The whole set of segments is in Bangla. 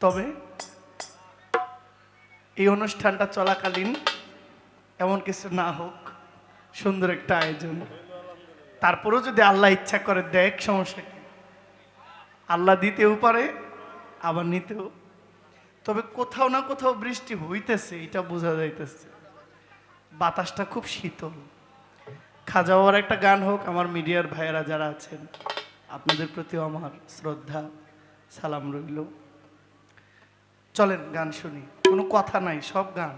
তবে এই অনুষ্ঠানটা চলাকালীন এমন কিছু না হোক, সুন্দর একটা আয়োজন। তারপরেও যদি আল্লাহ ইচ্ছা করে দেখ, সমস্যা কি? আল্লাহ দিতেও পারে, আবার নিতেও। তবে কোথাও না কোথাও বৃষ্টি হইতেছে, এটা বোঝা যাইতেছে। বাতাসটা খুব শীতল। খাজা বাবার একটা গান হোক, আমার মিডিয়ার ভাইয়েরা যারা আছেন, আপনাদের প্রতিও আমার শ্রদ্ধা, সালাম রইল। চলেন, গান শুনি। কোনো কথা নাই, সব গান।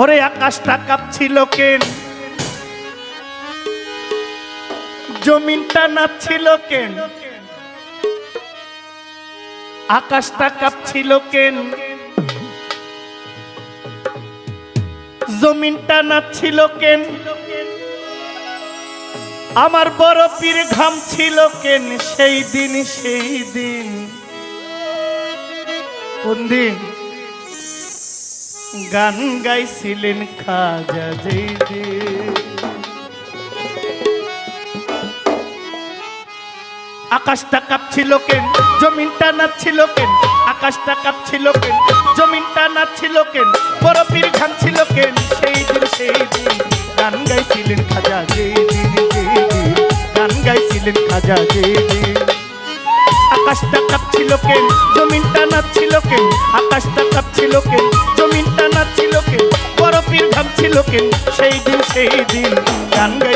ওরে আকাশটা কাঁপছিল কেন? জমিনটা নাচছিল কেন? আকাশটা কাঁপছিল কেন? জমিনটা নাচছিল কেন? আমার বড় পীর ঘাম ছিল কেন? সেই দিন সেই দিন। কোন দিন? গান গাইছিলেন খাজা যেই দিন আকাশটা কাঁপছিল কেন? জমিনটা নাচছিল কেন? আকাশটা কাঁপছিল কেন? জমিনটা নাচছিল কেন? বরফির ঘামছিল কেন? সেই দিন সেই দিন গান গাইছিলেন খাজা দিন গান গাইছিলেন খাজা দিন আকাশটা কাঁপছিল কেন? জমিনটা নাচছিল কেন? আকাশটা কাঁপছিল কেন? জমিনটা নাচছিল কেন? বরফির ঘামছিল কেন? সেই দিন সেই দিন গান গাইছিলেন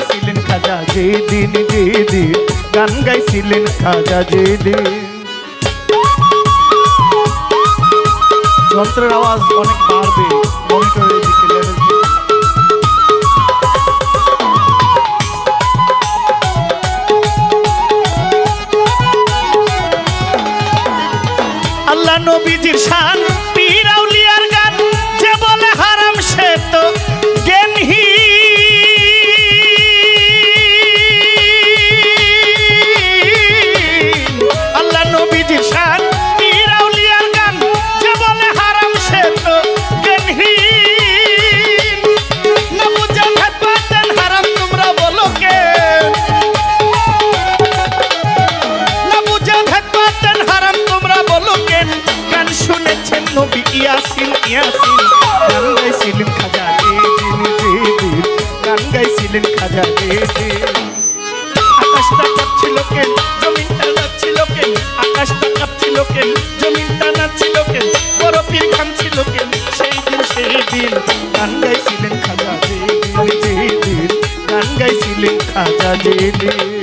খাজা যে দিন যে দিন গান গাইছিলেন খাজা যে দিন যন্ত্রের আওয়াজ অনেক বাড়বে মনিটরের দিকে level দিন আকাশটা কাঁপছিল কেন? জমিনটা নাচছিল কেন? আকাশটা কাঁপছিল কেন? জমিনটা নাচছিল কেন? বরফির ঘামছিল কেন? সেই দিন সেই দিন গান গাইছিলেন খাজা দে দিন গান গাইছিলেন খাজা দে দিন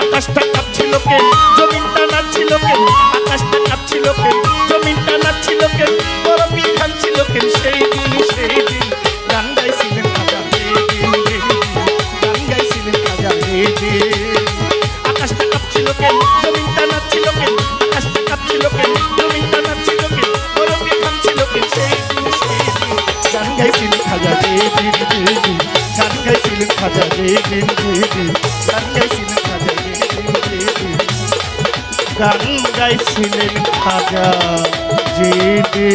আকাশটা কাঁপছিল কেন জমিনটা নাচছিল কেন আকাশটা কাঁপছিল কেন জমিনটা নাচছিল কেন বরফি খাচ্ছিল কেন সেই দিন সেই দিন, গান গাইছিলেন খাজা। গান গাইছিলেন খাজা আকাশটা কাঁপছিল কেন জমিনটা নাচছিল কেন আকাশটা কাঁপছিল কেন গান গাইছিলেন খাজা রে